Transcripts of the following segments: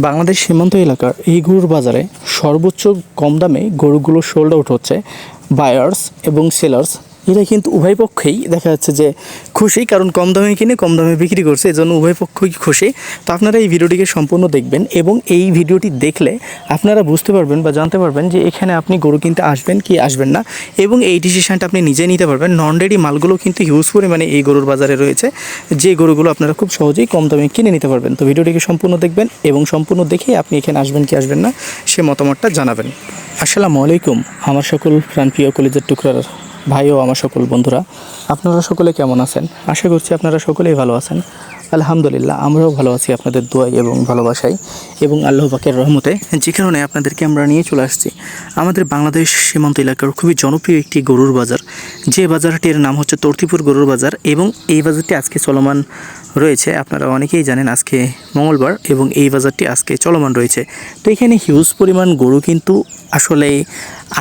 বাংলাদেশ সীমান্ত এলাকার এই গরুর বাজারে সর্বোচ্চ কম দামে গরুগুলো সোল্ড আউট হচ্ছে বায়ার্স এবং সেলার্স এরা কিন্তু উভয় পক্ষেই দেখা যাচ্ছে যে খুশি, কারণ কম দামে কিনে কম দামে বিক্রি করছে, এজন্য উভয় পক্ষই খুশি। তো আপনারা এই ভিডিওটিকে সম্পূর্ণ দেখবেন এবং এই ভিডিওটি দেখলে আপনারা বুঝতে পারবেন বা জানতে পারবেন যে এখানে আপনি গরু কিনতে আসবেন কি আসবেন না এবং এই ডিসিশানটা আপনি নিজে নিতে পারবেন। নন রেডি মালগুলো কিন্তু হিউজ পরিমাণে এই গরুর বাজারে রয়েছে। যে গরুগুলো আপনারা খুব সহজেই কম দামে কিনে নিতে পারবেন। তো ভিডিওটিকে সম্পূর্ণ দেখবেন এবং সম্পূর্ণ দেখে আপনি এখানে আসবেন কি আসবেন না, সে মতামতটা জানাবেন। আসসালামু আলাইকুম, আমার সকল প্রাণপ্রিয় কলেজের টুকরার। ভাই ও আমার সকল বন্ধুরা, আপনারা সকলে কেমন আছেন? আশা করছি আপনারা সকলেই ভালো আছেন। আলহামদুলিল্লাহ, আমরাও ভালো আছি আপনাদের দোয়াই এবং ভালোবাসাই এবং আল্লাহ পাকের রহমতে যে কারণে আপনাদেরকে আমরা নিয়ে চলে আসছি, আমাদের বাংলাদেশ সীমান্ত এলাকার খুবই জনপ্রিয় একটি গরুর বাজার। যে বাজারটির নাম হচ্ছে তর্তিপুর গরুর বাজার এবং এই বাজারটি আজকে চলমান রয়েছে। আপনারা অনেকেই জানেন আজকে মঙ্গলবার এবং এই বাজারটি আজকে চলমান রয়েছে। তো এখানে হিউজ পরিমাণ গরু কিন্তু আসলে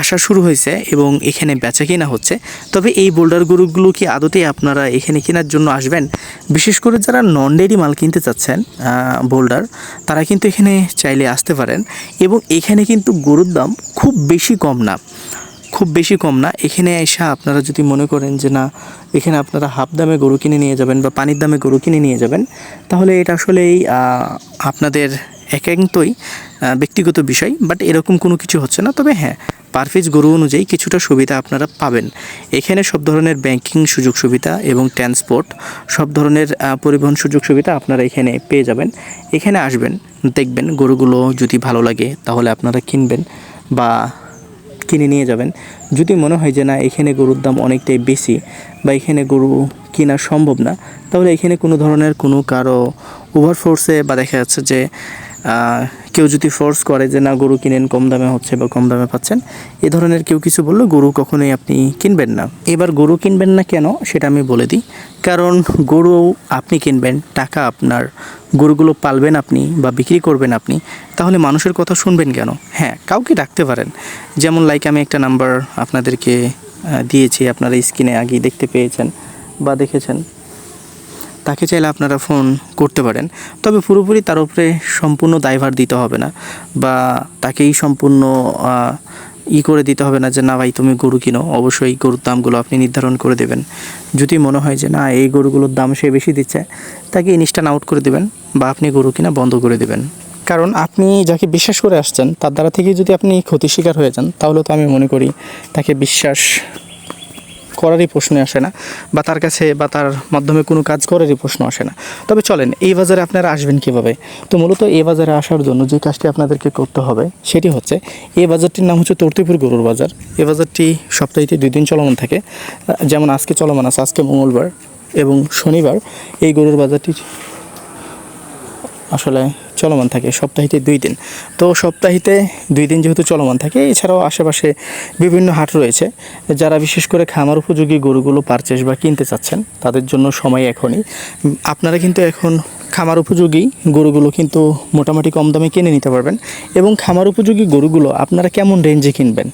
আসা শুরু হয়েছে এবং এখানে বেচা কিনা হচ্ছে। তবে এই বোল্ডার গরুগুলো কি আদতে আপনারা এখানে কেনার জন্য আসবেন? বিশেষ করে যারা নন ডেরি মাল কিনতে চাচ্ছেন বোল্ডার, তারা কিন্তু এখানে চাইলে আসতে পারেন। এবং এখানে কিন্তু গরুর দাম খুব বেশি কম না। খুব বেশি কম না। এখানে এসে আপনারা যদি মনে করেন যে না, এখানে আপনারা হাফ দামে গরু কিনে নিয়ে যাবেন বা পানির দামে গরু কিনে নিয়ে যাবেন, তাহলে এটা আসলেই আপনাদের একান্তই ব্যক্তিগত বিষয়। বাট এরকম কোনো কিছু হচ্ছে না। তবে হ্যাঁ পার পিস গরু অনুযায়ী কিছুটা সুবিধা আপনারা পাবেন। এখানে সব ধরনের ব্যাংকিং সুযোগ সুবিধা এবং ট্রান্সপোর্ট, সব ধরনের পরিবহন সুযোগ সুবিধা আপনারা এখানে পেয়ে যাবেন। এখানে আসবেন, দেখবেন গরুগুলো যদি ভালো লাগে, তাহলে আপনারা কিনবেন বা কিনে নিয়ে যাবেন। যদি মনে হয় যে না, এখানে গরুর দাম অনেকটাই বেশি বা এখানে গরু কেনা সম্ভব না, তাহলে এখানে কোনো ধরনের কোনো কারও ওভার ফোর্সে বা দেখা যাচ্ছে যে কেউ যদি ফোর্স করে যে, না, গরু কিনেন, কম দামে হচ্ছে বা কম দামে পাচ্ছেন, এ ধরনের কেউ কিছু বললে, গরু কখনোই আপনি কিনবেন না। এবার গরু কিনবেন না কেন, সেটা আমি বলে দিই। কারণ গরু আপনি কিনবেন, টাকা আপনার, গরুগুলো পালবেন আপনি বা বিক্রি করবেন আপনি, তাহলে মানুষের কথা শুনবেন কেন? হ্যাঁ কাউকে ডাকতে পারেন। যেমন লাইক আমি একটা নাম্বার আপনাদেরকে দিয়েছি, আপনারা স্ক্রিনে আগে দেখতে পেয়েছেন বা দেখেছেন। তাকে চাইলে আপনারা ফোন করতে পারেন। তবে পুরোপুরি তার উপরে সম্পূর্ণ দায়ভার দিতে হবে না বা তাকেই সম্পূর্ণ ই করে দিতে হবে না যে, না ভাই, তুমি গরু কিনো। অবশ্যই গরুর দামগুলো আপনি নির্ধারণ করে দেবেন। যদি মনে হয় যে, না, এই গরুগুলোর দাম সে বেশি দিচ্ছে, তাকে ইনস্টান আউট করে দেবেন বা আপনি গরু কিনা বন্ধ করে দেবেন। কারণ আপনি যাকে বিশ্বাস করে আসছেন, তার দ্বারা থেকে যদি আপনি ক্ষতি শিকার হয়ে যান, তাহলে তো আমি মনে করি তাকে বিশ্বাস করারই প্রশ্ন আসে না বা তার কাছে বা তার মাধ্যমে কোনো কাজ করারই প্রশ্ন আসে না। তবে চলেন, এই বাজারে আপনারা আসবেন কীভাবে? তো মূলত এই বাজারে আসার জন্য যে কাজটি আপনাদেরকে করতে হবে সেটি হচ্ছে, এই বাজারটির নাম হচ্ছে তর্তিপুর গরুর বাজার। এই বাজারটি সপ্তাহে দুই দিন চলমান থাকে। যেমন আজকে চলমান আছে, আজকে মঙ্গলবার এবং শনিবার। এই গরুর বাজারটি আসলে চলমান থাকে, সপ্তাহিতে দুই দিন। তো সপ্তাহিতে দুই দিন যেহেতু চলমান থাকে, এছাড়াও আশেপাশে বিভিন্ন হাট রয়েছে। যারা বিশেষ করে খামার উপযোগী গরুগুলো পারচেস বা কিনতে চাচ্ছেন, তাদের জন্য সময় এখনই। আপনারা কিন্তু এখন খামার উপযোগী গরুগুলো কিন্তু মোটামুটি কম দামে কিনে নিতে পারবেন এবং খামার উপযোগী গরুগুলো আপনারা কেমন রেঞ্জে কিনবেন?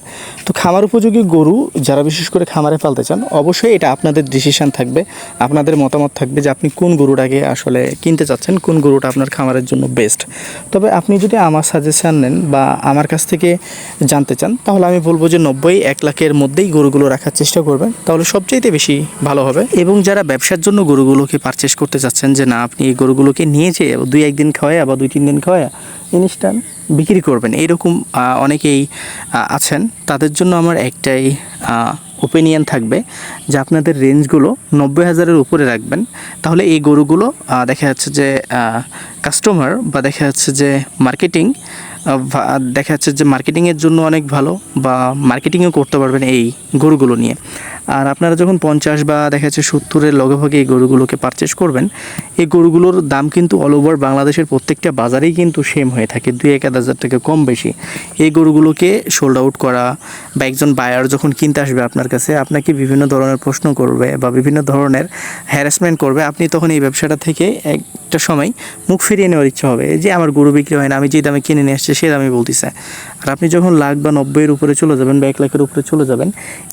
তো খামার উপযোগী গরু যারা বিশেষ করে খামারে পালতে চান, অবশ্যই এটা আপনাদের ডিসিশান থাকবে, আপনাদের মতামত থাকবে যে আপনি কোন গরুটাকে আসলে কিনতে চাচ্ছেন, কোন গরুটা আপনার খামারের জন্য বেস্ট তবে আপনি যদি আমার সাজেশান নেন বা আমার কাছ থেকে জানতে চান, তাহলে আমি বলব যে নব্বই, এক লাখের মধ্যেই গরুগুলো রাখার চেষ্টা করবেন, তাহলে সবচাইতে বেশি ভালো হবে। এবং যারা ব্যবসার জন্য গরুগুলোকে পারচেস করতে চাচ্ছেন যে না, আপনি এই গরুগুলোকে নিয়ে যেয়ে দুই একদিন খাওয়ায় বা দুই তিন দিন খাওয়ায় ইনস্ট্যান্ট বিক্রি করবেন। এরকম অনেকেই আছেন। তাদের জন্য আমার একটাই ওপিনিয়ন থাকবে যে আপনাদের রেঞ্জগুলো নব্বই হাজারের উপরে রাখবেন। তাহলে এই গরুগুলো দেখা যাচ্ছে যে কাস্টমার বা দেখা যাচ্ছে যে মার্কেটিং দেখা যাচ্ছে যে মার্কেটিংয়ের জন্য অনেক ভালো বা মার্কেটিংও করতে পারবেন এই গরুগুলো নিয়ে। আর আপনারা যখন পঞ্চাশ বা দেখা যাচ্ছে সত্তরের লগে ভাগে এই গরুগুলোকে পারচেস করবেন, এই গরুগুলোর দাম কিন্তু অল ওভার বাংলাদেশের প্রত্যেকটা বাজারেই কিন্তু সেম হয়ে থাকে। দুই এক হাজার টাকা কম বেশি। এই গরুগুলোকে সোল্ড আউট করা বা একজন বায়ার যখন কিনতে আসবে আপনার কাছে, আপনাকে বিভিন্ন ধরনের প্রশ্ন করবে বা বিভিন্ন ধরনের হ্যারাসমেন্ট করবে। আপনি তখন এই ব্যবসাটা থেকে একটা সময় মুখ ফিরিয়ে নেওয়ার ইচ্ছা হবে। যে আমার গরু বিক্রি হয় না, আমি যে দামে কিনে নিয়ে আসছি সে দামে বলতেছে। আর আপনি যখন লাখ বা নব্বইয়ের উপরে চলে যাবেন বা এক লাখের উপরে চলে যাবেন,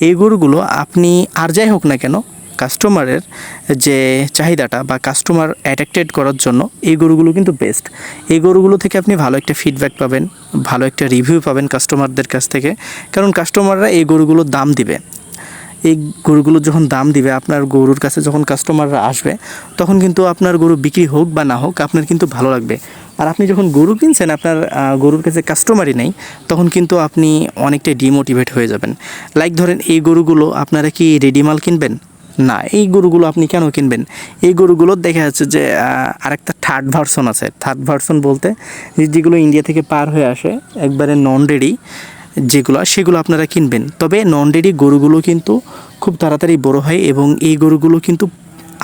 এই গরুগুলো আপনি আর যাই হোক না কেন কাস্টমারের যে চাহিদাটা বা কাস্টমার অ্যাট্রাক্টেড করার জন্য এই গরুগুলো কিন্তু বেস্ট এই গরুগুলো থেকে আপনি ভালো একটা ফিডব্যাক পাবেন, ভালো একটা রিভিউ পাবেন কাস্টমারদের কাছ থেকে, কারণ কাস্টমাররা এই গরুগুলোর দাম দিবে। এই গরুগুলো যখন দাম দিবে, আপনার গরুর কাছে যখন কাস্টমাররা আসবে, তখন কিন্তু আপনার গরু বিক্রি হোক বা না হোক, আপনার কিন্তু ভালো লাগবে। আর আপনি যখন গরু কিনছেন, আপনার গরুর কাছে কাস্টমারই নেই, তখন কিন্তু আপনি অনেকটাই ডিমোটিভেট হয়ে যাবেন। লাইক ধরেন, এই গরুগুলো আপনারা কি রেডিমাল কিনবেন? না, এই গরুগুলো আপনি কেন কিনবেন? এই গরুগুলোর দেখা যাচ্ছে যে আরেকটা থার্ড ভার্সন আছে। থার্ড ভার্সন বলতে যেগুলো ইন্ডিয়া থেকে পার হয়ে আসে, একবারে নন রেডি যেগুলো, সেগুলো আপনারা কিনবেন। তবে নন রেডি গরুগুলো কিন্তু খুব তাড়াতাড়ি বড় হয় এবং এই গরুগুলো কিন্তু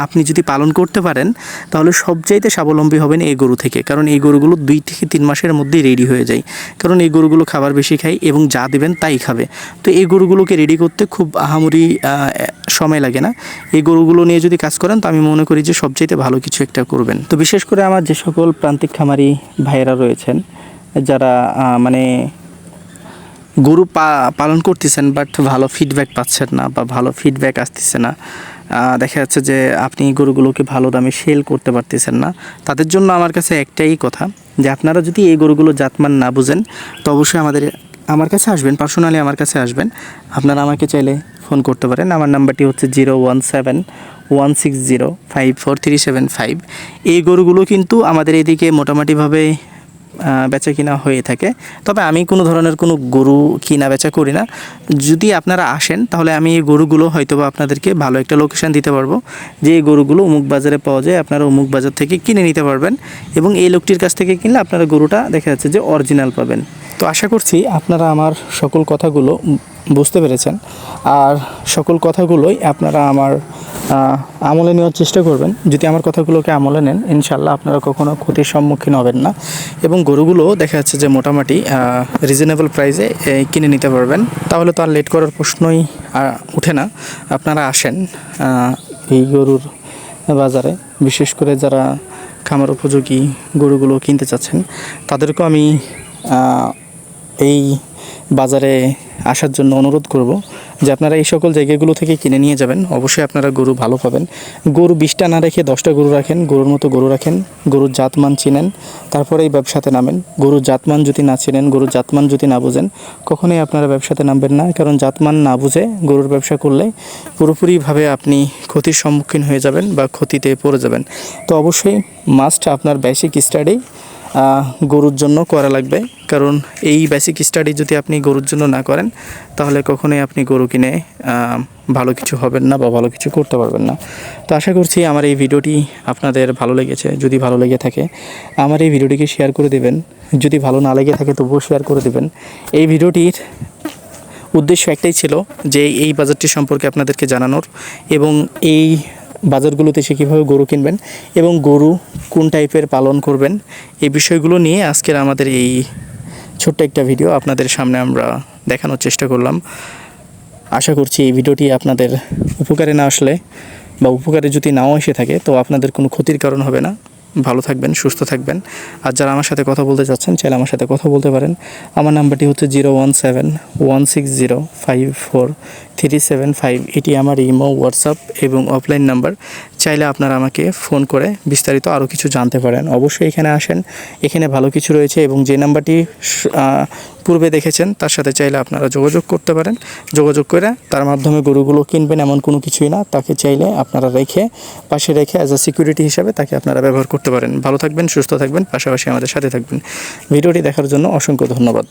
আপনি যদি পালন করতে পারেন, তাহলে সবচাইতে স্বাবলম্বী হবেন এই গরু থেকে। কারণ এই গরুগুলো দুই থেকে তিন মাসের মধ্যেই রেডি হয়ে যায়। কারণ এই গরুগুলো খাবার বেশি খায় এবং যা দেবেন তাই খাবে। তো এই গরুগুলোকে রেডি করতে খুব আহামরি সময় লাগে না। এই গরুগুলো নিয়ে যদি কাজ করেন, তো আমি মনে করি যে সবচাইতে ভালো কিছু একটা করবেন। তো বিশেষ করে আমার যে সকল প্রান্তিক খামারি ভাইয়েরা রয়েছেন, যারা মানে গরু পালন করতেছেন বাট ভালো ফিডব্যাক পাচ্ছেন না বা ভালো ফিডব্যাক আসতেছে না দেখা যাচ্ছে যে আপনি গরুগুলোকে ভালো দামে সেল করতে পারতেছেন না। তাদের জন্য আমার কাছে একটাই কথা যে আপনারা যদি এই গরুগুলো জাতমান না বুঝেন, তো অবশ্যই আমাদের, আমার কাছে আসবেন পার্সোনালি আমার কাছে আসবেন। আপনারা আমাকে চাইলে ফোন করতে পারেন। আমার নাম্বারটি হচ্ছে zero one seven one six zero five four three seven five. এই গরুগুলো কিন্তু আমাদের এদিকে মোটামুটিভাবে বেচা কিনা হয়ে থাকে। তবে আমি কোনো ধরনের কোনো গরু কিনা বেচা করি না। যদি আপনারা আসেন, তাহলে আমি এই গরুগুলো হয়তো বা আপনাদেরকে ভালো একটা লোকেশান দিতে পারব। যে এই গরুগুলো অমুক বাজারে পাওয়া যায়, আপনারা অমুক বাজার থেকে কিনে নিতে পারবেন। এবং এই লোকটির কাছ থেকে কিনলে আপনারা গরুটা দেখা যাচ্ছে যে অরিজিনাল পাবেন। তো আশা করছি আপনারা আমার সকল কথাগুলো বুঝতে পেরেছেন। আর সকল কথাগুলোই আপনারা আমার আমলে নেওয়ার চেষ্টা করবেন। যদি আমার কথাগুলোকে আমলে নেন ইনশাল্লাহ আপনারা কখনো ক্ষতির সম্মুখীন হবেন না। এবং গরুগুলো দেখা যাচ্ছে যে মোটামুটি রিজনেবল প্রাইসে কিনে নিতে পারবেন। তাহলে তো আর লেট করার প্রশ্নই ওঠে না। আপনারা আসেন এই গরুর বাজারে। বিশেষ করে যারা খামার উপযোগী গরুগুলো কিনতে চাচ্ছেন, তাদেরকেও আমি এই বাজারে আসার জন্য অনুরোধ করব যে আপনারা এই সকল জায়গাগুলো থেকে কিনে নিয়ে যাবেন। অবশ্যই আপনারা গরু ভালো পাবেন। গরু বিশটা না রেখে দশটা গরু রাখেন, গরুর মতো গরু রাখেন, গরুর জাতমান চিনেন তারপরে এই ব্যবসাতে নামেন। গরুর জাতমান যদি না চিনেন, গরুর জাতমান যদি না বুঝেন, কখনোই আপনারা ব্যবসাতে নামবেন না, কারণ জাতমান না বুঝে গরুর ব্যবসা করলে পুরোপুরিভাবে আপনি ক্ষতির সম্মুখীন হয়ে যাবেন বা ক্ষতিতে পড়ে যাবেন। তো অবশ্যই মাস্ট আপনার বেসিক স্টাডি গরুর জন্য করা লাগবে। কারণ এই বেসিক স্টাডি যদি আপনি গরুর জন্য না করেন, তাহলে কখনোই আপনি গরু কিনে ভালো কিছু হবেন না বা ভালো কিছু করতে পারবেন না। তো আশা করছি আমার এই ভিডিওটি আপনাদের ভালো লেগেছে। যদি ভালো লেগে থাকে, আমার এই ভিডিওটিকে শেয়ার করে দেবেন। যদি ভালো না লেগে থাকে, তবুও শেয়ার করে দেবেন। এই ভিডিওটির উদ্দেশ্য একটাই ছিল যে এই বাজারটি সম্পর্কে আপনাদেরকে জানানোর এবং এই বাজারগুলোতে সে কীভাবে গরু কিনবেন এবং গরু কোন টাইপের পালন করবেন, এই বিষয়গুলো নিয়ে আজকের আমাদের এই ছোট্ট একটা ভিডিও আপনাদের সামনে আমরা দেখানোর চেষ্টা করলাম। আশা করছি এই ভিডিওটি আপনাদের উপকারে না আসলে বা উপকারে যদি নাও এসে থাকে তো আপনাদের কোনো ক্ষতির কারণ হবে না। ভালো থাকবেন, সুস্থ থাকবেন। আর যারা আমার সাথে কথা বলতে চাচ্ছেন, চাইলে আমার সাথে কথা বলতে পারেন। আমার নাম্বারটি হচ্ছে zero one seven one six zero five four three seven five এটি আমার ইমো হোয়াটসঅ্যাপ এবং অফলাইন নাম্বার চাইলে আপনারা আমাকে ফোন করে বিস্তারিত আরও কিছু জানতে পারেন। অবশ্যই এখানে আসেন, এখানে ভালো কিছু রয়েছে এবং যে নাম্বারটি পূর্বে দেখেছেন, তার সাথে চাইলে আপনারা যোগাযোগ করতে পারেন। যোগাযোগ করে তার মাধ্যমে গরুগুলো কিনবেন এমন কোনো কিছুই না, তাকে চাইলে আপনারা রেখে, পাশে রেখে অ্যাজ আ সিকিউরিটি হিসাবে তাকে আপনারা ব্যবহার করতে পারেন। ভালো থাকবেন, সুস্থ থাকবেন, পাশাপাশি আমাদের সাথে থাকবেন। ভিডিওটি দেখার জন্য অসংখ্য ধন্যবাদ।